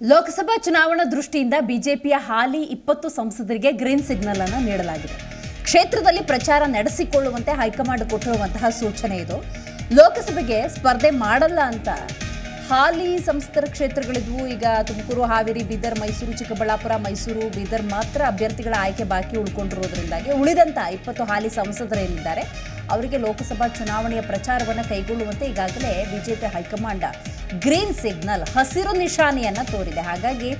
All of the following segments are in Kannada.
ಲೋಕಸಭಾ ಚುನಾವಣಾ ದೃಷ್ಟಿಯಿಂದ ಬಿಜೆಪಿಯ ಹಾಲಿ ಇಪ್ಪತ್ತು ಸಂಸದರಿಗೆ ಗ್ರೀನ್ ಸಿಗ್ನಲ್ ಅನ್ನು ನೀಡಲಾಗಿದೆ. ಕ್ಷೇತ್ರದಲ್ಲಿ ಪ್ರಚಾರ ನಡೆಸಿಕೊಳ್ಳುವಂತೆ ಹೈಕಮಾಂಡ್ ಕೊಟ್ಟಿರುವಂತಹ ಸೂಚನೆ ಇದು. ಲೋಕಸಭೆಗೆ ಸ್ಪರ್ಧೆ ಮಾಡಲ್ಲ ಅಂತ ಹಾಲಿ ಸಂಸದರ ಕ್ಷೇತ್ರಗಳಿದ್ವು. ಈಗ ತುಮಕೂರು, ಹಾವೇರಿ, ಬೀದರ್, ಮೈಸೂರು, ಚಿಕ್ಕಬಳ್ಳಾಪುರ, ಮೈಸೂರು, ಬೀದರ್ ಮಾತ್ರ ಅಭ್ಯರ್ಥಿಗಳ ಆಯ್ಕೆ ಬಾಕಿ ಉಳ್ಕೊಂಡಿರೋದ್ರಿಂದಾಗಿ ಉಳಿದಂತ ಇಪ್ಪತ್ತು ಹಾಲಿ ಸಂಸದರೇನಿದ್ದಾರೆ. ಅವರಿಗೆ ಲೋಕಸಭಾ ಚುನಾವಣೆಯ ಪ್ರಚಾರವನ್ನು ಕೈಗೊಳ್ಳುವಂತೆ ಈಗಾಗಲೇ ಬಿಜೆಪಿ ಹೈಕಮಾಂಡ್ ಗ್ರೀನ್ ಸಿಗ್ನಲ್, ಹಸಿರು ನಿಶಾನೆಯನ್ನ ತೋರಿದೆ. ಹಾಗಾಗಿ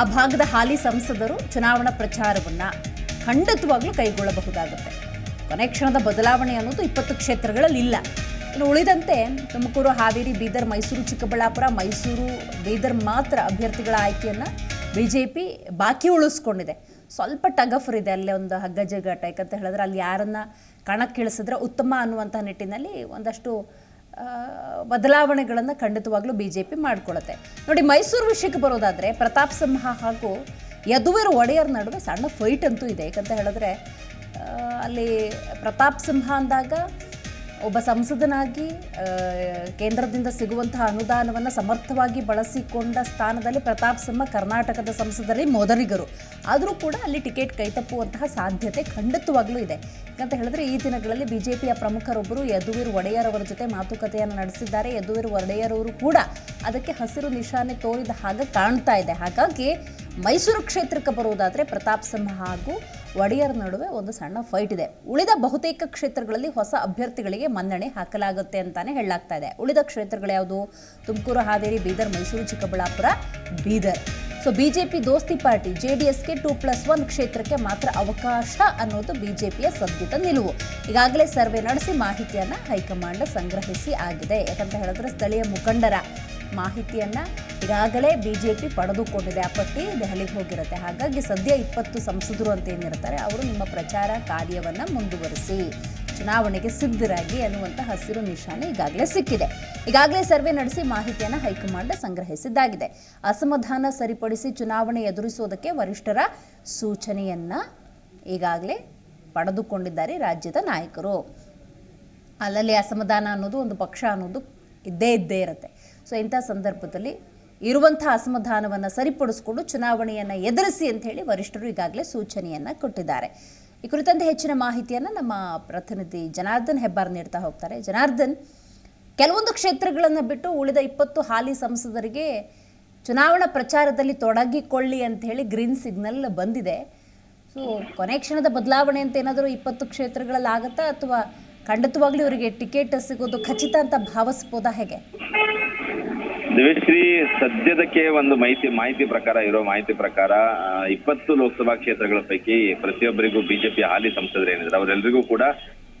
ಆ ಭಾಗದ ಹಾಲಿ ಸಂಸದರು ಚುನಾವಣಾ ಪ್ರಚಾರವನ್ನ ಖಂಡಿತವಾಗ್ಲೂ ಕೈಗೊಳ್ಳಬಹುದಾಗುತ್ತೆ. ಕೊನೆ ಕ್ಷಣದ ಬದಲಾವಣೆ ಅನ್ನೋದು ಇಪ್ಪತ್ತು ಕ್ಷೇತ್ರಗಳಲ್ಲಿ ಇಲ್ಲ. ಇನ್ನು ಉಳಿದಂತೆ ತುಮಕೂರು, ಹಾವೇರಿ, ಬೀದರ್, ಮೈಸೂರು, ಚಿಕ್ಕಬಳ್ಳಾಪುರ, ಮೈಸೂರು, ಬೀದರ್ ಮಾತ್ರ ಅಭ್ಯರ್ಥಿಗಳ ಆಯ್ಕೆಯನ್ನು ಬಿಜೆಪಿ ಬಾಕಿ ಉಳಿಸ್ಕೊಂಡಿದೆ. ಸ್ವಲ್ಪ ಟಗಫರ್ ಇದೆ ಅಲ್ಲೇ ಒಂದು ಹಗ್ಗ ಜಗ್ಗಾಟ ಯಾಕಂತ ಹೇಳಿದ್ರೆ ಅಲ್ಲಿ ಯಾರನ್ನ ಕಣಕ್ಕಿಳಿಸಿದ್ರೆ ಉತ್ತಮ ಅನ್ನುವಂಥ ನಿಟ್ಟಿನಲ್ಲಿ ಒಂದಷ್ಟು ಬದಲಾವಣೆಗಳನ್ನು ಖಂಡಿತವಾಗ್ಲೂ ಬಿ ಜೆ ಪಿ ಮಾಡಿಕೊಳ್ಳುತ್ತೆ ನೋಡಿ, ಮೈಸೂರು ವಿಷಯಕ್ಕೆ ಬರೋದಾದರೆ ಪ್ರತಾಪ್ ಸಿಂಹ ಹಾಗೂ ಯದುವೀರ್ ಒಡೆಯರ್ ನಡುವೆ ಸಣ್ಣ ಫೈಟ್ ಅಂತೂ ಇದೆ. ಯಾಕಂತ ಹೇಳಿದ್ರೆ ಅಲ್ಲಿ ಪ್ರತಾಪ್ ಸಿಂಹ ಅಂದಾಗ ಒಬ್ಬ ಸಂಸದನಾಗಿ ಕೇಂದ್ರದಿಂದ ಸಿಗುವಂತಹ ಅನುದಾನವನ್ನು ಸಮರ್ಥವಾಗಿ ಬಳಸಿಕೊಂಡ ಸ್ಥಾನದಲ್ಲಿ ಪ್ರತಾಪ್ ಸಿಂಹ ಕರ್ನಾಟಕದ ಸಂಸದರಲ್ಲಿ ಮೊದಲಿಗರು ಆದರೂ ಕೂಡ ಅಲ್ಲಿ ಟಿಕೆಟ್ ಕೈತಪ್ಪುವಂತಹ ಸಾಧ್ಯತೆ ಖಂಡಿತವಾಗಲೂ ಇದೆ. ಯಾಕಂತ ಹೇಳಿದ್ರೆ ಈ ದಿನಗಳಲ್ಲಿ ಬಿಜೆಪಿಯ ಪ್ರಮುಖರೊಬ್ಬರು ಯದುವೀರ್ ಒಡೆಯರ್ ಅವರ ಜೊತೆ ಮಾತುಕತೆಯನ್ನು ನಡೆಸಿದ್ದಾರೆ. ಯದುವೀರ್ ಒಡೆಯರ್ ಅವರು ಕೂಡ ಅದಕ್ಕೆ ಹಸಿರು ನಿಶಾನೆ ತೋರಿದ ಹಾಗೆ ಕಾಣ್ತಾ ಇದೆ. ಹಾಗಾಗಿ ಮೈಸೂರು ಕ್ಷೇತ್ರಕ್ಕೆ ಬರುವುದಾದರೆ ಪ್ರತಾಪ್ ಸಿಂಹ ಹಾಗೂ ಒಡೆಯರ್ ನಡುವೆ ಒಂದು ಸಣ್ಣ ಫೈಟ್ ಇದೆ. ಉಳಿದ ಬಹುತೇಕ ಕ್ಷೇತ್ರಗಳಲ್ಲಿ ಹೊಸ ಅಭ್ಯರ್ಥಿಗಳಿಗೆ ಮನ್ನಣೆ ಹಾಕಲಾಗುತ್ತೆ ಅಂತಾನೆ ಹೇಳಲಾಗ್ತಾ ಇದೆ. ಉಳಿದ ಕ್ಷೇತ್ರಗಳು ಯಾವುದು? ತುಮಕೂರು, ಹಾವೇರಿ, ಬೀದರ್, ಮೈಸೂರು, ಚಿಕ್ಕಬಳ್ಳಾಪುರ, ಬೀದರ್. ಸೊ ಬಿಜೆಪಿ ದೋಸ್ತಿ ಪಾರ್ಟಿ ಜೆ ಡಿ ಎಸ್ಗೆ ಟೂ ಪ್ಲಸ್ ಒನ್ ಕ್ಷೇತ್ರಕ್ಕೆ ಮಾತ್ರ ಅವಕಾಶ ಅನ್ನೋದು ಬಿಜೆಪಿಯ ಸದ್ಯದ ನಿಲುವು. ಈಗಾಗಲೇ ಸರ್ವೆ ನಡೆಸಿ ಮಾಹಿತಿಯನ್ನು ಹೈಕಮಾಂಡ್ ಸಂಗ್ರಹಿಸಿ ಆಗಿದೆ. ಯಾಕಂತ ಹೇಳಿದ್ರೆ ಸ್ಥಳೀಯ ಮುಖಂಡರ ಮಾಹಿತಿಯನ್ನ ಈಗಾಗಲೇ ಬಿಜೆಪಿ ಪಡೆದುಕೊಂಡಿದೆ. ಆ ಪಟ್ಟಿ ದೆಹಲಿಗೆ ಹೋಗಿರುತ್ತೆ. ಹಾಗಾಗಿ ಸದ್ಯ ಇಪ್ಪತ್ತು ಸಂಸದರು ಅಂತ ಏನಿರ್ತಾರೆ, ಅವರು ನಿಮ್ಮ ಪ್ರಚಾರ ಕಾರ್ಯವನ್ನ ಮುಂದುವರಿಸಿ, ಚುನಾವಣೆಗೆ ಸಿದ್ಧರಾಗಿ ಅನ್ನುವಂಥ ಹಸಿರು ನಿಶಾನೆ ಈಗಾಗಲೇ ಸಿಕ್ಕಿದೆ. ಈಗಾಗಲೇ ಸರ್ವೆ ನಡೆಸಿ ಮಾಹಿತಿಯನ್ನು ಹೈಕಮಾಂಡ್ ಸಂಗ್ರಹಿಸಿದ್ದಾಗಿದೆ. ಅಸಮಾಧಾನ ಸರಿಪಡಿಸಿ ಚುನಾವಣೆ ಎದುರಿಸುವುದಕ್ಕೆ ವರಿಷ್ಠರ ಸೂಚನೆಯನ್ನ ಈಗಾಗಲೇ ಪಡೆದುಕೊಂಡಿದ್ದಾರೆ ರಾಜ್ಯದ ನಾಯಕರು. ಅಲ್ಲಲ್ಲಿ ಅಸಮಾಧಾನ ಅನ್ನೋದು ಒಂದು ಪಕ್ಷ ಅನ್ನೋದು ಇದ್ದೇ ಇದ್ದೇ ಇರುತ್ತೆ. ಸೊ ಇಂಥ ಸಂದರ್ಭದಲ್ಲಿ ಇರುವಂಥ ಅಸಮಾಧಾನವನ್ನು ಸರಿಪಡಿಸಿಕೊಂಡು ಚುನಾವಣೆಯನ್ನು ಎದುರಿಸಿ ಅಂತ ಹೇಳಿ ವರಿಷ್ಠರು ಈಗಾಗಲೇ ಸೂಚನೆಯನ್ನು ಕೊಟ್ಟಿದ್ದಾರೆ. ಈ ಕುರಿತಂತೆ ಹೆಚ್ಚಿನ ಮಾಹಿತಿಯನ್ನು ನಮ್ಮ ಪ್ರತಿನಿಧಿ ಜನಾರ್ದನ್ ಹೆಬ್ಬಾರ್ ನೀಡ್ತಾ ಹೋಗ್ತಾರೆ. ಜನಾರ್ದನ್, ಕೆಲವೊಂದು ಕ್ಷೇತ್ರಗಳನ್ನು ಬಿಟ್ಟು ಉಳಿದ ಇಪ್ಪತ್ತು ಹಾಲಿ ಸಂಸದರಿಗೆ ಚುನಾವಣಾ ಪ್ರಚಾರದಲ್ಲಿ ತೊಡಗಿಕೊಳ್ಳಿ ಅಂತ ಹೇಳಿ ಗ್ರೀನ್ ಸಿಗ್ನಲ್ ಬಂದಿದೆ. ಸೊ ಕೊನೆ ಕ್ಷಣದ ಬದಲಾವಣೆ ಅಂತ ಏನಾದರೂ ಇಪ್ಪತ್ತು ಕ್ಷೇತ್ರಗಳಲ್ಲಿ ಆಗುತ್ತಾ ಅಥವಾ ಖಂಡಿತವಾಗ್ಲೂ ಇವರಿಗೆ ಟಿಕೆಟ್ ಸಿಗೋದು ಖಚಿತ ಅಂತ ಭಾವಿಸ್ಬೋದಾ ಹೇಗೆ? ದಿವ್ಯಶ್ರೀ, ಸದ್ಯದಕ್ಕೆ ಒಂದು ಮಾಹಿತಿ ಮಾಹಿತಿ ಪ್ರಕಾರ, ಇರೋ ಮಾಹಿತಿ ಪ್ರಕಾರ ಇಪ್ಪತ್ತು ಲೋಕಸಭಾ ಕ್ಷೇತ್ರಗಳ ಪೈಕಿ ಪ್ರತಿಯೊಬ್ಬರಿಗೂ ಬಿಜೆಪಿ ಹಾಲಿ ಸಂಸದರು ಏನಿದ್ರು ಅವರೆಲ್ಲರಿಗೂ ಕೂಡ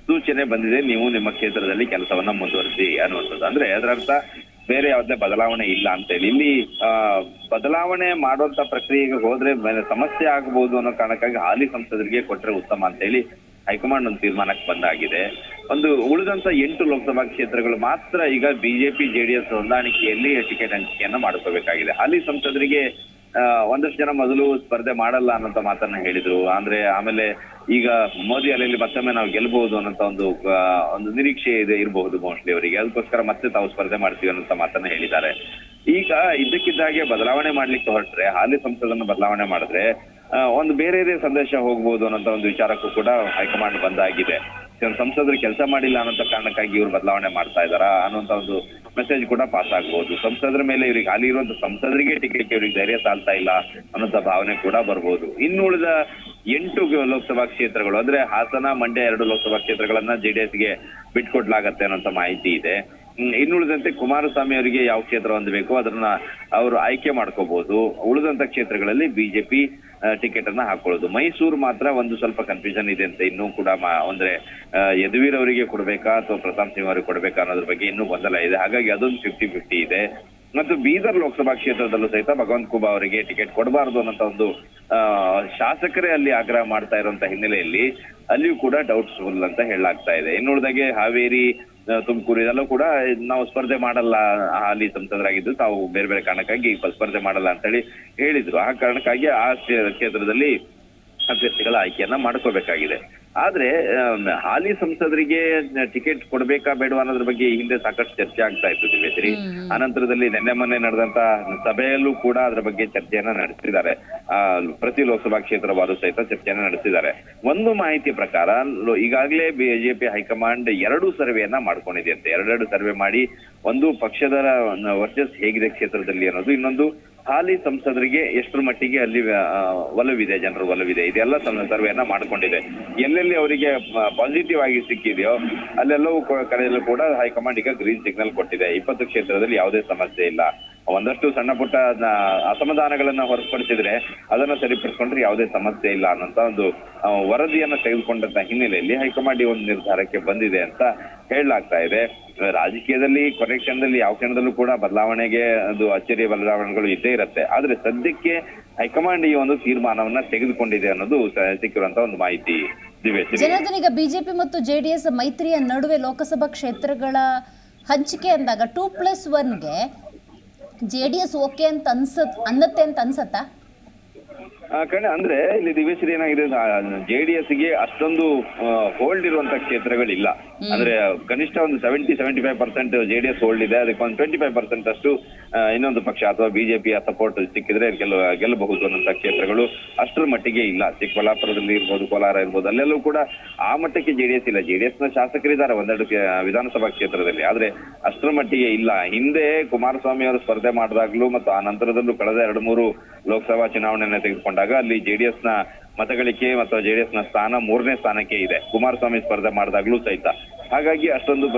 ಸೂಚನೆ ಬಂದಿದೆ, ನೀವು ನಿಮ್ಮ ಕ್ಷೇತ್ರದಲ್ಲಿ ಕೆಲಸವನ್ನ ಮುಂದುವರಿಸಿ ಅನ್ನುವಂಥದ್ದು. ಅಂದ್ರೆ ಅದರ ಅರ್ಥ, ಬೇರೆ ಯಾವುದೇ ಬದಲಾವಣೆ ಇಲ್ಲ ಅಂತ ಹೇಳಿ. ಇಲ್ಲಿ ಬದಲಾವಣೆ ಮಾಡುವಂತ ಪ್ರಕ್ರಿಯೆಗೆ ಹೋದ್ರೆ ಸಮಸ್ಯೆ ಆಗಬಹುದು ಅನ್ನೋ ಕಾರಣಕ್ಕಾಗಿ ಹಾಲಿ ಸಂಸದರಿಗೆ ಕೊಟ್ಟರೆ ಉತ್ತಮ ಅಂತ ಹೇಳಿ ಹೈಕಮಾಂಡ್ ಒಂದು ತೀರ್ಮಾನಕ್ಕೆ ಬಂದಾಗಿದೆ. ಒಂದು ಉಳಿದಂತ ಎಂಟು ಲೋಕಸಭಾ ಕ್ಷೇತ್ರಗಳು ಮಾತ್ರ ಈಗ ಬಿಜೆಪಿ ಜೆಡಿಎಸ್ ಹೊಂದಾಣಿಕೆಯಲ್ಲಿ ಟಿಕೆಟ್ ಹಂಚಿಕೆಯನ್ನ ಮಾಡ್ಕೋಬೇಕಾಗಿದೆ ಅಲ್ಲಿ ಸಂಸದರಿಗೆ ಒಂದಷ್ಟು ಜನ ಮೊದಲು ಸ್ಪರ್ಧೆ ಮಾಡಲ್ಲ ಅನ್ನೋಂತ ಮಾತನ್ನ ಹೇಳಿದ್ರು. ಅಂದ್ರೆ ಆಮೇಲೆ ಈಗ ಮೋದಿ ಅಲೆಯಲ್ಲಿ ಮತ್ತೊಮ್ಮೆ ನಾವು ಗೆಲ್ಬಹುದು ಅನ್ನೋಂತ ಒಂದು ಒಂದು ನಿರೀಕ್ಷೆ ಇದೆ ಇರಬಹುದು ಮೋಸ್ಟ್ಲಿ ಅವರಿಗೆ. ಅದಕ್ಕೋಸ್ಕರ ಮತ್ತೆ ತಾವು ಸ್ಪರ್ಧೆ ಮಾಡ್ತೀವಿ ಅನ್ನೋಂತ ಮಾತನ್ನ ಹೇಳಿದ್ದಾರೆ. ಈಗ ಇದ್ದಕ್ಕಿದ್ದಾಗೆ ಬದಲಾವಣೆ ಮಾಡ್ಲಿಕ್ಕೆ ಹೊರಟ್ರೆ ಹಾಲಿ ಸಂಸದನ್ನು ಬದಲಾವಣೆ ಮಾಡಿದ್ರೆ ಒಂದು ಬೇರೆ ಸಂದೇಶ ಹೋಗ್ಬೋದು ಅನ್ನೋಂತ ಒಂದು ವಿಚಾರಕ್ಕೂ ಕೂಡ ಹೈಕಮಾಂಡ್ ಬಂದಾಗಿದೆ. ಕೆಲವು ಸಂಸದರು ಕೆಲಸ ಮಾಡಿಲ್ಲ ಅನ್ನೋಂತ ಕಾರಣಕ್ಕಾಗಿ ಇವ್ರು ಬದಲಾವಣೆ ಮಾಡ್ತಾ ಇದಾರಾ ಅನ್ನೋಂತ ಒಂದು ಮೆಸೇಜ್ ಕೂಡ ಪಾಸ್ ಆಗ್ಬಹುದು ಸಂಸದರ ಮೇಲೆ ಇವ್ರಿಗೆ ಹಾಲಿ ಇರುವಂತ ಸಂಸದರಿಗೆ ಟಿಕೆಟ್ ಇವ್ರಿಗೆ ಧೈರ್ಯ ಸಾಲ್ತಾ ಇಲ್ಲ ಅನ್ನೋಂತ ಭಾವನೆ ಕೂಡ ಬರ್ಬೋದು. ಇನ್ನುಳಿದ ಎಂಟು ಲೋಕಸಭಾ ಕ್ಷೇತ್ರಗಳು, ಅಂದ್ರೆ ಹಾಸನ, ಮಂಡ್ಯ ಎರಡು ಲೋಕಸಭಾ ಕ್ಷೇತ್ರಗಳನ್ನ ಜೆಡಿಎಸ್ಗೆ ಬಿಟ್ಕೊಡ್ಲಾಗತ್ತೆ ಅನ್ನೋಂತ ಮಾಹಿತಿ ಇದೆ. ಇನ್ನುಳಿದಂತೆ ಕುಮಾರಸ್ವಾಮಿ ಅವರಿಗೆ ಯಾವ ಕ್ಷೇತ್ರ ಹೊಂದಬೇಕು ಅದನ್ನ ಅವರು ಆಯ್ಕೆ ಮಾಡ್ಕೋಬಹುದು ಉಳಿದಂತ ಕ್ಷೇತ್ರಗಳಲ್ಲಿ ಬಿಜೆಪಿ ಟಿಕೆಟ್ ಅನ್ನ ಹಾಕೊಳ್ಳೋದು. ಮೈಸೂರು ಮಾತ್ರ ಒಂದು ಸ್ವಲ್ಪ ಕನ್ಫ್ಯೂಷನ್ ಇದೆ ಅಂತ ಇನ್ನೂ ಕೂಡ ಅಂದ್ರೆ ಯದುವೀರ್ ಅವರಿಗೆ ಕೊಡ್ಬೇಕಾ ಅಥವಾ ಪ್ರತಾಪ್ ಸಿಂಹ ಅವರಿಗೆ ಕೊಡ್ಬೇಕಾ ಅನ್ನೋದ್ರ ಬಗ್ಗೆ ಇನ್ನೂ ಗೊಂದಲ ಇದೆ. ಹಾಗಾಗಿ ಅದೊಂದು ಫಿಫ್ಟಿ ಫಿಫ್ಟಿ ಇದೆ. ಮತ್ತು ಬೀದರ್ ಲೋಕಸಭಾ ಕ್ಷೇತ್ರದಲ್ಲೂ ಸಹಿತ ಭಗವಂತ ಕುಬಾ ಅವರಿಗೆ ಟಿಕೆಟ್ ಕೊಡಬಾರದು ಅನ್ನೋ ಒಂದು ಶಾಸಕರೇ ಅಲ್ಲಿ ಆಗ್ರಹ ಮಾಡ್ತಾ ಇರುವಂತ ಹಿನ್ನೆಲೆಯಲ್ಲಿ ಅಲ್ಲಿಯೂ ಕೂಡ ಡೌಟ್ಸ್ ಫುಲ್ ಅಂತ ಹೇಳಲಾಗ್ತಾ ಇದೆ. ಇನ್ನುಳಿದಾಗೆ ಹಾವೇರಿ ತುಮಕೂರು ಇದೆಲ್ಲೂ ಕೂಡ ನಾವು ಸ್ಪರ್ಧೆ ಮಾಡಲ್ಲ. ಹಾಲಿ ಸಂಸದರಾಗಿದ್ದು ತಾವು ಬೇರೆ ಬೇರೆ ಕಾರಣಕ್ಕಾಗಿ ಸ್ಪರ್ಧೆ ಮಾಡಲ್ಲ ಅಂತೇಳಿ ಹೇಳಿದ್ರು. ಆ ಕಾರಣಕ್ಕಾಗಿ ಆ ಕ್ಷೇತ್ರದಲ್ಲಿ ಅಭ್ಯರ್ಥಿಗಳ ಆಯ್ಕೆಯನ್ನ ಮಾಡ್ಕೋಬೇಕಾಗಿದೆ. ಆದ್ರೆ ಹಾಲಿ ಸಂಸದರಿಗೆ ಟಿಕೆಟ್ ಕೊಡ್ಬೇಕಾ ಬೇಡವಾ ಅನ್ನೋದ್ರ ಬಗ್ಗೆ ಈ ಹಿಂದೆ ಸಾಕಷ್ಟು ಚರ್ಚೆ ಆಗ್ತಾ ಇತ್ತು ದಿವೇಶ್ವರಿ ಅನಂತರದಲ್ಲಿ ನಿನ್ನೆ ಮೊನ್ನೆ ನಡೆದಂತ ಸಭೆಯಲ್ಲೂ ಕೂಡ ಅದ್ರ ಬಗ್ಗೆ ಚರ್ಚೆಯನ್ನ ನಡೆಸಿದ್ದಾರೆ ಆ, ಪ್ರತಿ ಲೋಕಸಭಾ ಕ್ಷೇತ್ರವಾರು ಸಹಿತ ಚರ್ಚೆಯನ್ನ ನಡೆಸಿದ್ದಾರೆ ಒಂದು ಮಾಹಿತಿ ಪ್ರಕಾರ ಈಗಾಗಲೇ ಬಿಜೆಪಿ ಹೈಕಮಾಂಡ್ ಎರಡು ಸರ್ವೆಯನ್ನ ಮಾಡ್ಕೊಂಡಿದೆ ಅಂತ. ಎರಡೆರಡು ಸರ್ವೆ ಮಾಡಿ ಒಂದು ಪಕ್ಷದ ವರ್ಚಸ್ ಹೇಗಿದೆ ಕ್ಷೇತ್ರದಲ್ಲಿ ಅನ್ನೋದು ಇನ್ನೊಂದು ಹಾಲಿ ಸಂಸದರಿಗೆ ಎಷ್ಟರ ಮಟ್ಟಿಗೆ ಅಲ್ಲಿ ಒಲವಿದೆ, ಜನರ ಒಲವಿದೆ? ಇದೆಲ್ಲ ಸರ್ವೆಯನ್ನ ಮಾಡ್ಕೊಂಡಿದೆ. ಎಲ್ಲೆಲ್ಲಿ ಅವರಿಗೆ ಪಾಸಿಟಿವ್ ಆಗಿ ಸಿಕ್ಕಿದೆಯೋ, ಅಲ್ಲೆಲ್ಲವೂ ಕಡೆಯಲ್ಲೂ ಕೂಡ ಹೈಕಮಾಂಡ್ ಈಗ ಗ್ರೀನ್ ಸಿಗ್ನಲ್ ಕೊಟ್ಟಿದೆ. ಇಪ್ಪತ್ತು ಕ್ಷೇತ್ರದಲ್ಲಿ ಯಾವುದೇ ಸಮಸ್ಯೆ ಇಲ್ಲ. ಒಂದಷ್ಟು ಸಣ್ಣ ಪುಟ್ಟ ಅಸಮಾಧಾನಗಳನ್ನ ಹೊರತುಪಡಿಸಿದ್ರೆ ಅದನ್ನ ಸರಿಪಡಿಸಿಕೊಂಡ್ರೆ ಯಾವುದೇ ಸಮಸ್ಯೆ ಇಲ್ಲ ಅನ್ನೋಂತ ಒಂದು ವರದಿಯನ್ನ ತೆಗೆದುಕೊಂಡಂತ ಹಿನ್ನೆಲೆಯಲ್ಲಿ ಹೈಕಮಾಂಡ್ ಈ ಒಂದು ನಿರ್ಧಾರಕ್ಕೆ ಬಂದಿದೆ ಅಂತ ಹೇಳಲಾಗ್ತಾ ಇದೆ. ರಾಜಕೀಯದಲ್ಲಿ, ಕೊನೆ ಕ್ಷಣದಲ್ಲಿ ಯಾವ ಕ್ಷಣದಲ್ಲೂ ಕೂಡ ಬದಲಾವಣೆಗೆ ಅದು ಅಚ್ಚರಿಯ ಬದಲಾವಣೆಗಳು ಇದ್ದೇ ಇರುತ್ತೆ. ಆದ್ರೆ ಸದ್ಯಕ್ಕೆ ಹೈಕಮಾಂಡ್ ಈ ಒಂದು ತೀರ್ಮಾನವನ್ನ ತೆಗೆದುಕೊಂಡಿದೆ ಅನ್ನೋದು ಸಿಕ್ಕಿರುವಂತ ಒಂದು ಮಾಹಿತಿ ಜನಾರ್ದನ್ ಬಿಜೆಪಿ ಮತ್ತು ಜೆಡಿಎಸ್ ಮೈತ್ರಿಯ ನಡುವೆ ಲೋಕಸಭಾ ಕ್ಷೇತ್ರಗಳ ಹಂಚಿಕೆ ಅಂದಾಗ ಟೂ ಪ್ಲಸ್ ಒನ್ಗೆ ಜೆ ಡಿ ಎಸ್ ಓಕೆ ಅಂತ ಅನ್ಸತ್, ಅನ್ನತ್ತೆ ಅಂತ ಅನ್ಸತ್ತಾ? ಕಣೆ, ಅಂದ್ರೆ ಇಲ್ಲಿ ದಿವೇಶ್ವರಿ ಏನಾಗಿದೆ ಜೆ ಡಿ ಗೆ ಅಷ್ಟೊಂದು ಹೋಲ್ಡ್ ಇರುವಂತ ಕ್ಷೇತ್ರಗಳಿಲ್ಲ. ಅಂದ್ರೆ ಕನಿಷ್ಠ ಒಂದು seventy seventy five percent J D S hold ಇದೆ. ಅದಕ್ಕೆ ಒಂದು ಟ್ವೆಂಟಿ ಫೈವ್ ಪರ್ಸೆಂಟ್ ಅಷ್ಟು ಇನ್ನೊಂದು ಪಕ್ಷ ಅಥವಾ ಬಿಜೆಪಿಯ ಸಪೋರ್ಟ್ ಸಿಕ್ಕಿದ್ರೆ ಗೆಲ್ಲ ಗೆಲ್ಲಬಹುದು ಅನ್ನೋಂಥ ಕ್ಷೇತ್ರಗಳು ಅಷ್ಟರ ಮಟ್ಟಿಗೆ ಇಲ್ಲ. ಚಿಕ್ಕಬಳ್ಳಾಪುರದಲ್ಲಿ ಇರ್ಬೋದು, ಕೋಲಾರ ಇರ್ಬೋದು, ಅಲ್ಲೆಲ್ಲೂ ಕೂಡ ಆ ಮಟ್ಟಕ್ಕೆ ಜೆ ಡಿ ಎಸ್ ಇಲ್ಲ. ಜೆ ಡಿ ಎಸ್ನ ಶಾಸಕರಿದ್ದಾರೆ ಒಂದೆರಡು ವಿಧಾನಸಭಾ ಕ್ಷೇತ್ರದಲ್ಲಿ. ಆದ್ರೆ ಅಷ್ಟರ ಮಟ್ಟಿಗೆ ಇಲ್ಲ. ಹಿಂದೆ ಕುಮಾರಸ್ವಾಮಿ ಅವರು ಸ್ಪರ್ಧೆ ಮಾಡಿದಾಗ್ಲೂ ಮತ್ತು ಆ ನಂತರದಲ್ಲೂ ಕಳೆದ ಎರಡು, ಮೂರು ಲೋಕಸಭಾ ಚುನಾವಣೆಯನ್ನ ತೆಗೆದುಕೊಂಡಾಗ ಅಲ್ಲಿ ಜೆಡಿಎಸ್ನ ಮತಗಳಿಕೆ ಮತ್ತು ಜೆಡಿಎಸ್ನ ಸ್ಥಾನ ಮೂರನೇ ಸ್ಥಾನಕ್ಕೆ ಇದೆ. ಕುಮಾರಸ್ವಾಮಿ ಸ್ಪರ್ಧೆ ಮಾಡಿದಾಗ್ಲೂ ಸಹಿತ. ಹಾಗಾಗಿ ಅಷ್ಟೊಂದು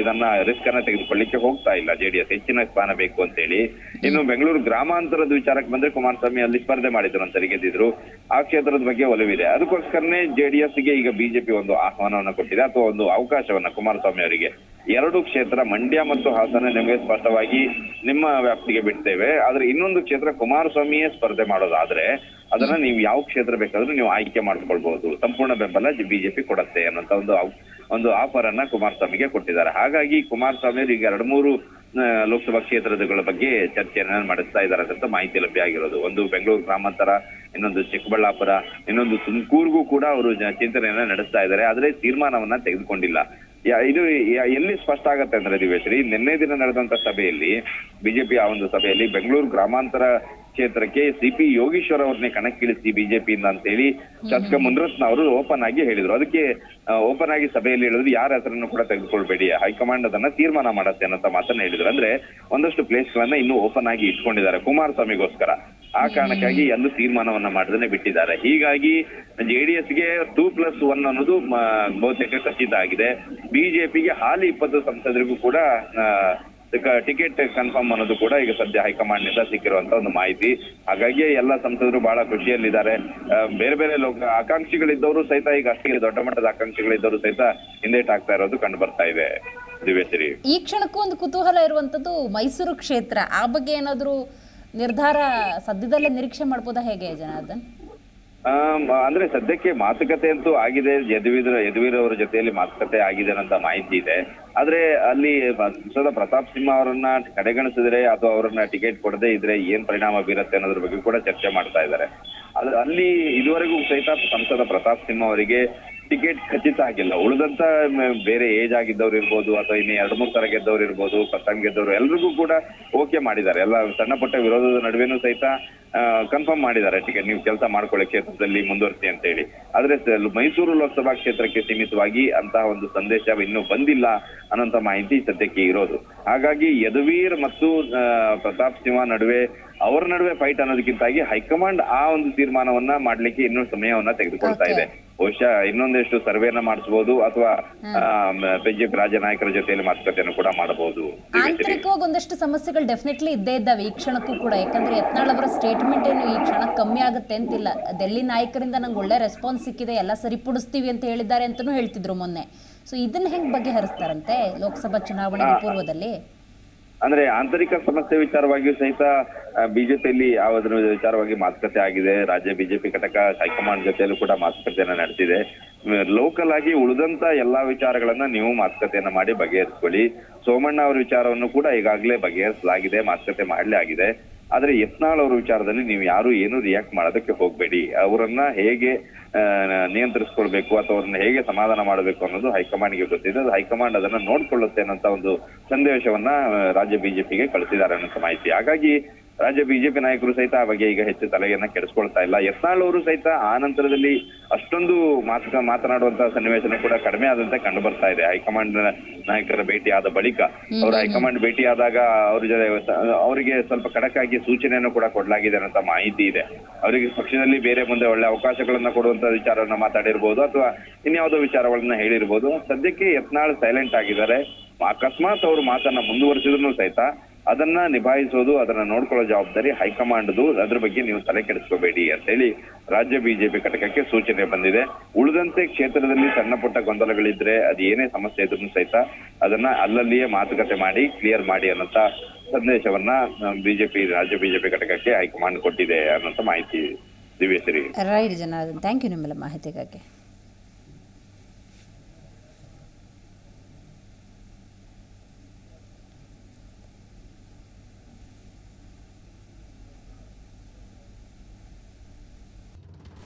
ಇದನ್ನ ರಿಸ್ಕ್ ಅನ್ನ ತೆಗೆದುಕೊಳ್ಳಿಕ್ಕೆ ಹೋಗ್ತಾ ಇಲ್ಲ. ಜೆಡಿಎಸ್ ಹೆಚ್ಚಿನ ಸ್ಥಾನ ಬೇಕು ಅಂತೇಳಿ. ಇನ್ನು ಬೆಂಗಳೂರು ಗ್ರಾಮಾಂತರದ ವಿಚಾರಕ್ಕೆ ಬಂದ್ರೆ ಕುಮಾರಸ್ವಾಮಿ ಅಲ್ಲಿ ಸ್ಪರ್ಧೆ ಮಾಡಿದ್ರು ಅಂತ ಗೆದ್ದಿದ್ರು ಆ ಕ್ಷೇತ್ರದ ಬಗ್ಗೆ ಒಲವಿದೆ. ಅದಕ್ಕೋಸ್ಕರನೇ ಜೆಡಿಎಸ್ಗೆ ಈಗ ಬಿಜೆಪಿ ಒಂದು ಆಹ್ವಾನವನ್ನ ಕೊಟ್ಟಿದೆ ಅಥವಾ ಒಂದು ಅವಕಾಶವನ್ನ ಕುಮಾರಸ್ವಾಮಿ ಅವರಿಗೆ. ಎರಡು ಕ್ಷೇತ್ರ ಮಂಡ್ಯ ಮತ್ತು ಹಾಸನ ನಿಮಗೆ ಸ್ಪಷ್ಟವಾಗಿ ನಿಮ್ಮ ವ್ಯಾಪ್ತಿಗೆ ಬಿಡ್ತೇವೆ. ಆದ್ರೆ ಇನ್ನೊಂದು ಕ್ಷೇತ್ರ ಕುಮಾರಸ್ವಾಮಿಯೇ ಸ್ಪರ್ಧೆ ಮಾಡೋದಾದ್ರೆ ಅದನ್ನ ನೀವು ಯಾವ ಕ್ಷೇತ್ರ ಬೇಕಾದ್ರೂ ನೀವು ಆಯ್ಕೆ ಮಾಡ್ಕೊಳ್ಬಹುದು. ಸಂಪೂರ್ಣ ಬೆಂಬಲ ಬಿಜೆಪಿ ಕೊಡತ್ತೆ ಅನ್ನೋಂತ ಒಂದು ಒಂದು ಆಫರ್ ಅನ್ನ ಕುಮಾರಸ್ವಾಮಿಗೆ ಕೊಟ್ಟಿದ್ದಾರೆ. ಹಾಗಾಗಿ ಕುಮಾರಸ್ವಾಮಿ ಅವರು ಈಗ ಎರಡು ಮೂರು ಲೋಕಸಭಾ ಕ್ಷೇತ್ರಗಳ ಬಗ್ಗೆ ಚರ್ಚೆಯನ್ನ ನಡೆಸ್ತಾ ಇದ್ದಾರೆ ಅಂತ ಮಾಹಿತಿ ಲಭ್ಯ ಆಗಿರೋದು. ಒಂದು ಬೆಂಗಳೂರು ಗ್ರಾಮಾಂತರ, ಇನ್ನೊಂದು ಚಿಕ್ಕಬಳ್ಳಾಪುರ, ಇನ್ನೊಂದು ತುಮಕೂರ್ಗೂ ಕೂಡ ಅವರು ಚಿಂತನೆಯನ್ನ ನಡೆಸ್ತಾ ಇದ್ದಾರೆ. ಆದ್ರೆ ತೀರ್ಮಾನವನ್ನ ತೆಗೆದುಕೊಂಡಿಲ್ಲ. ಇದು ಎಲ್ಲಿ ಸ್ಪಷ್ಟ ಆಗತ್ತೆ ಅಂದ್ರೆ ದಿವೇಶ್ರಿ ನಿನ್ನೆ ದಿನ ನಡೆದಂತ ಸಭೆಯಲ್ಲಿ ಬಿಜೆಪಿ ಆ ಒಂದು ಸಭೆಯಲ್ಲಿ ಬೆಂಗಳೂರು ಗ್ರಾಮಾಂತರ ಕ್ಷೇತ್ರಕ್ಕೆ ಸಿಪಿ ಯೋಗೀಶ್ವರ್ ಅವ್ರನ್ನೇ ಕಣಕ್ಕಿಳಿಸಿ ಬಿಜೆಪಿಯಿಂದ ಅಂತ ಹೇಳಿ ಶಾಸಕ ಮುನರತ್ನ ಅವರು ಓಪನ್ ಆಗಿ ಹೇಳಿದ್ರು. ಅದಕ್ಕೆ ಓಪನ್ ಆಗಿ ಸಭೆಯಲ್ಲಿ ಹೇಳಿದ್ರು. ಯಾರ ಹೆಸರನ್ನು ಕೂಡ ತೆಗೆದುಕೊಳ್ಬೇಡಿ. ಹೈಕಮಾಂಡ್ ಅದನ್ನ ತೀರ್ಮಾನ ಮಾಡತ್ತೆ ಅನ್ನೋ ಮಾತನ್ನ ಹೇಳಿದ್ರು. ಅಂದ್ರೆ ಒಂದಷ್ಟು ಪ್ಲೇಸ್ ಗಳನ್ನ ಇನ್ನೂ ಓಪನ್ ಆಗಿ ಇಟ್ಕೊಂಡಿದ್ದಾರೆ ಕುಮಾರಸ್ವಾಮಿಗೋಸ್ಕರ. ಆ ಕಾರಣಕ್ಕಾಗಿ ಎಲ್ಲೂ ತೀರ್ಮಾನವನ್ನ ಮಾಡದೇ ಬಿಟ್ಟಿದ್ದಾರೆ. ಹೀಗಾಗಿ ಜೆಡಿಎಸ್ಗೆ ಟೂ ಪ್ಲಸ್ ಒನ್ ಅನ್ನೋದು ಬಹುತೇಕ ಖಚಿತ ಆಗಿದೆ. ಬಿಜೆಪಿಗೆ ಹಾಲಿ ಇಪ್ಪತ್ತು ಸಂಸದರಿಗೂ ಕೂಡ ಟಿಕೆಟ್ ಕನ್ಫರ್ಮ್ ಅನ್ನೋದು ಕೂಡ ಈಗ ಸದ್ಯ ಹೈಕಮಾಂಡ್ನಿಂದ ಸಿಕ್ಕಿರುವಂತ ಒಂದು ಮಾಹಿತಿ. ಹಾಗಾಗಿ ಎಲ್ಲ ಸಂಸದರು ಬಹಳ ಖುಷಿಯಲ್ಲಿದ್ದಾರೆ. ಬೇರೆ ಬೇರೆ ಲೋಕ ಆಕಾಂಕ್ಷಿಗಳಿದ್ದವರು ಸಹಿತ ಈಗ ಅಷ್ಟೇ ದೊಡ್ಡ ಮಟ್ಟದ ಆಕಾಂಕ್ಷಿಗಳಿದ್ದವರು ಸಹಿತ ಹಿಂದೇಟಾಗ್ತಾ ಇರೋದು ಕಂಡು ಬರ್ತಾ ಇದೆ. ದಿವ್ಯಶ್ರೀ. ಈ ಕ್ಷಣಕ್ಕೂ ಒಂದು ಕುತೂಹಲ ಇರುವಂತದ್ದು ಮೈಸೂರು ಕ್ಷೇತ್ರ. ಆ ಬಗ್ಗೆ ಏನಾದರೂ ನಿರ್ಧಾರ ಸದ್ಯದಲ್ಲೇ ನಿರೀಕ್ಷೆ ಮಾಡ್ಬೋದಾ ಹೇಗೆ, ಜನಾರ್ದನ್? ಅಂದ್ರೆ ಸದ್ಯಕ್ಕೆ ಮಾತುಕತೆ ಅಂತೂ ಆಗಿದೆ. ಯದುವೀರ್ ಯದುವೀರ್ ಅವರ ಜೊತೆಯಲ್ಲಿ ಮಾತುಕತೆ ಆಗಿದೆ ಅಂತ ಮಾಹಿತಿ ಇದೆ. ಆದ್ರೆ ಅಲ್ಲಿ ಸಂಸದ ಪ್ರತಾಪ್ ಸಿಂಹ ಅವರನ್ನ ಕಡೆಗಣಿಸಿದ್ರೆ ಅಥವಾ ಅವರನ್ನ ಟಿಕೆಟ್ ಕೊಡದೇ ಇದ್ರೆ ಏನ್ ಪರಿಣಾಮ ಬೀರುತ್ತೆ ಅನ್ನೋದ್ರ ಬಗ್ಗೆ ಕೂಡ ಚರ್ಚೆ ಮಾಡ್ತಾ ಇದ್ದಾರೆ. ಅಲ್ಲಿ ಇದುವರೆಗೂ ಸಹಿತ ಸಂಸದ ಪ್ರತಾಪ್ ಸಿಂಹ ಅವರಿಗೆ ಟಿಕೆಟ್ ಖಚಿತ ಆಗಿಲ್ಲ. ಉಳಿದಂತ ಬೇರೆ ಏಜ್ ಆಗಿದ್ದವ್ರು ಇರ್ಬೋದು ಅಥವಾ ಇನ್ನು ಎರಡು ಮೂರು ತರ ಗೆದ್ದವ್ರು ಇರ್ಬೋದು ಪ್ರಸಂಗ ಗೆದ್ದವ್ರು ಎಲ್ರಿಗೂ ಕೂಡ ಓಕೆ ಮಾಡಿದ್ದಾರೆ. ಎಲ್ಲ ಸಣ್ಣ ಪುಟ್ಟ ವಿರೋಧದ ನಡುವೆನೂ ಸಹಿತ ಕನ್ಫರ್ಮ್ ಮಾಡಿದ್ದಾರೆ ಟಿಕೆಟ್. ನೀವು ಕೆಲಸ ಮಾಡ್ಕೊಳ್ಳಿ ಕ್ಷೇತ್ರದಲ್ಲಿ ಮುಂದುವರಿಸಿ ಅಂತ ಹೇಳಿ ಆದ್ರೆ ಮೈಸೂರು ಲೋಕಸಭಾ ಕ್ಷೇತ್ರಕ್ಕೆ ಸೀಮಿತವಾಗಿ ಅಂತಹ ಒಂದು ಸಂದೇಶ ಇನ್ನೂ ಬಂದಿಲ್ಲ ಅನ್ನೋಂತ ಮಾಹಿತಿ ಸದ್ಯಕ್ಕೆ ಇರೋದು. ಹಾಗಾಗಿ ಯದುವೀರ್ ಮತ್ತು ಪ್ರತಾಪ್ ಸಿಂಹ ನಡುವೆ ಅವರ ನಡುವೆ ಫೈಟ್ ಅನ್ನೋದಕ್ಕಿಂತಾಗಿ ಹೈಕಮಾಂಡ್ ಆ ಒಂದು ತೀರ್ಮಾನವನ್ನ ಮಾಡ್ಲಿಕ್ಕೆ ಇನ್ನೂ ಸಮಯವನ್ನ ತೆಗೆದುಕೊಳ್ತಾ ಇದೆ. ಬಹುಶಃ ಇನ್ನೊಂದಷ್ಟು ಸರ್ವೇನ ಮಾಡಿಸಬಹುದು ಅಥವಾ ಬಿಜೆಪಿ ರಾಜ್ಯ ನಾಯಕರ ಜೊತೆಯಲ್ಲಿ ಮಾತುಕತೆಯನ್ನು ಕೂಡ ಮಾಡಬಹುದು. ಆಂತರಿಕವಾಗಿ ಒಂದಷ್ಟು ಸಮಸ್ಯೆಗಳು ಡೆಫಿನೆಟ್ಲಿ ಇದ್ದೇ ಇದ್ದಾವೆ ಈ ಕ್ಷಣಕ್ಕೂ ಕೂಡ. ಯಾಕಂದ್ರೆ ಯತ್ನಾಳ್ ಅವರ ಸ್ಟೇಟ್ಮೆಂಟ್ ಏನು ಈ ಕ್ಷಣ ಕಮ್ಮಿ ಆಗುತ್ತೆ ಅಂತಿಲ್ಲ. ಡೆಲ್ಲಿ ನಾಯಕರಿಂದ ನಂಗೆ ಒಳ್ಳೆ ರೆಸ್ಪಾನ್ಸ್ ಸಿಕ್ಕಿದೆ ಎಲ್ಲ ಸರಿಪಡಿಸ್ತೀವಿ ಅಂತ ಹೇಳಿದ್ದಾರೆ ಅಂತಾನೂ ಹೇಳ್ತಿದ್ರು ಮೊನ್ನೆ. ಸೊ ಇದನ್ನ ಹೆಂಗ್ ಬಗೆಹರಿಸ್ತಾರಂತೆ ಲೋಕಸಭಾ ಚುನಾವಣೆ ಪೂರ್ವದಲ್ಲಿ? ಅಂದ್ರೆ ಆಂತರಿಕ ಸಮಸ್ಯೆ ವಿಚಾರವಾಗಿಯೂ ಸಹಿತ ಬಿಜೆಪಿಯಲ್ಲಿ ಅದರ ವಿಚಾರವಾಗಿ ಮಾತುಕತೆ ಆಗಿದೆ. ರಾಜ್ಯ ಬಿಜೆಪಿ ಘಟಕ ಹೈಕಮಾಂಡ್ ಜೊತೆಯಲ್ಲೂ ಕೂಡ ಮಾತುಕತೆಯನ್ನ ನಡೆಸಿದೆ. ಲೋಕಲ್ ಆಗಿ ಉಳಿದಂತ ಎಲ್ಲಾ ವಿಚಾರಗಳನ್ನ ನೀವು ಮಾತುಕತೆಯನ್ನ ಮಾಡಿ ಬಗೆಹರಿಸ್ಕೊಳ್ಳಿ. ಸೋಮಣ್ಣ ಅವರ ವಿಚಾರವನ್ನು ಕೂಡ ಈಗಾಗಲೇ ಬಗೆಹರಿಸಲಾಗಿದೆ, ಮಾತುಕತೆ ಮಾಡ್ಲೇ ಆಗಿದೆ. ಆದ್ರೆ ಯತ್ನಾಳ್ ಅವರ ವಿಚಾರದಲ್ಲಿ ನೀವು ಯಾರು ಏನು ರಿಯಾಕ್ಟ್ ಮಾಡೋದಕ್ಕೆ ಹೋಗ್ಬೇಡಿ. ಅವರನ್ನ ಹೇಗೆ ನಿಯಂತ್ರಿಸ್ಕೊಳ್ಬೇಕು ಅಥವಾ ಅವ್ರನ್ನ ಹೇಗೆ ಸಮಾಧಾನ ಮಾಡಬೇಕು ಅನ್ನೋದು ಹೈಕಮಾಂಡ್ಗೆ ಗೊತ್ತಿದೆ. ಅದು ಹೈಕಮಾಂಡ್ ಅದನ್ನ ನೋಡ್ಕೊಳ್ಳುತ್ತೆ ಅನ್ನೋಂತ ಒಂದು ಸಂದೇಶವನ್ನ ರಾಜ್ಯ ಬಿಜೆಪಿಗೆ ಕಳಿಸಿದ್ದಾರೆ ಅನ್ನೋ ಮಾಹಿತಿ. ಹಾಗಾಗಿ ರಾಜ್ಯ ಬಿಜೆಪಿ ನಾಯಕರು ಸಹಿತ ಆ ಬಗ್ಗೆ ಈಗ ಹೆಚ್ಚು ತಲೆಯನ್ನ ಕೆಡಿಸ್ಕೊಳ್ತಾ ಇಲ್ಲ. ಯತ್ನಾಳ್ ಅವರು ಸಹಿತ ಆ ನಂತರದಲ್ಲಿ ಅಷ್ಟೊಂದು ಮಾತುಕ ಮಾತನಾಡುವಂತಹ ಸನ್ನಿವೇಶನ ಕೂಡ ಕಡಿಮೆ ಆದಂತೆ ಕಂಡು ಬರ್ತಾ ಇದೆ. ಹೈಕಮಾಂಡ್ ನಾಯಕರ ಭೇಟಿ ಆದ ಬಳಿಕ ಅವರು ಹೈಕಮಾಂಡ್ ಭೇಟಿ ಆದಾಗ ಅವ್ರ ಜೊತೆ ಅವರಿಗೆ ಸ್ವಲ್ಪ ಕಡಕ್ ಆಗಿ ಸೂಚನೆಯನ್ನು ಕೂಡ ಕೊಡಲಾಗಿದೆ ಅನ್ನೋ ಮಾಹಿತಿ ಇದೆ. ಅವರಿಗೆ ಪಕ್ಷದಲ್ಲಿ ಬೇರೆ ಮುಂದೆ ಒಳ್ಳೆ ಅವಕಾಶಗಳನ್ನ ಕೊಡುವಂತ ವಿಚಾರವನ್ನ ಮಾತಾಡಿರ್ಬೋದು ಅಥವಾ ಇನ್ಯಾವುದೋ ವಿಚಾರಗಳನ್ನ ಹೇಳಿರ್ಬೋದು. ಸದ್ಯಕ್ಕೆ ಯತ್ನಾಳ್ ಸೈಲೆಂಟ್ ಆಗಿದ್ದಾರೆ. ಅಕಸ್ಮಾತ್ ಅವರು ಮಾತನ್ನ ಮುಂದುವರಿಸಿದ್ರು ಸಹಿತ ಅದನ್ನ ನಿಭಾಯಿಸೋದು, ಅದನ್ನ ನೋಡ್ಕೊಳ್ಳೋ ಜವಾಬ್ದಾರಿ ಹೈಕಮಾಂಡ್ದು. ಅದ್ರ ಬಗ್ಗೆ ನೀವು ತಲೆ ಕೆಡಿಸ್ಕೋಬೇಡಿ ಅಂತೇಳಿ ರಾಜ್ಯ ಬಿಜೆಪಿ ಘಟಕಕ್ಕೆ ಸೂಚನೆ ಬಂದಿದೆ. ಉಳಿದಂತೆ ಕ್ಷೇತ್ರದಲ್ಲಿ ಸಣ್ಣ ಪುಟ್ಟ ಗೊಂದಲಗಳಿದ್ರೆ ಅದು ಏನೇ ಸಮಸ್ಯೆ ಇದ್ರೂ ಸಹಿತ ಅದನ್ನ ಅಲ್ಲಲ್ಲಿಯೇ ಮಾತುಕತೆ ಮಾಡಿ ಕ್ಲಿಯರ್ ಮಾಡಿ ಅನ್ನೋಂತ ಸಂದೇಶವನ್ನ ಬಿಜೆಪಿ, ರಾಜ್ಯ ಬಿಜೆಪಿ ಘಟಕಕ್ಕೆ ಹೈಕಮಾಂಡ್ ಕೊಟ್ಟಿದೆ ಅನ್ನೋಂತ ಮಾಹಿತಿ ದಿವ್ಯಶ್ರೀ. ರೈಟ್ ಥ್ಯಾಂಕ್ ಯು ನಿಮ್ಮೆಲ್ಲ ಮಾಹಿತಿಗಾಗಿ.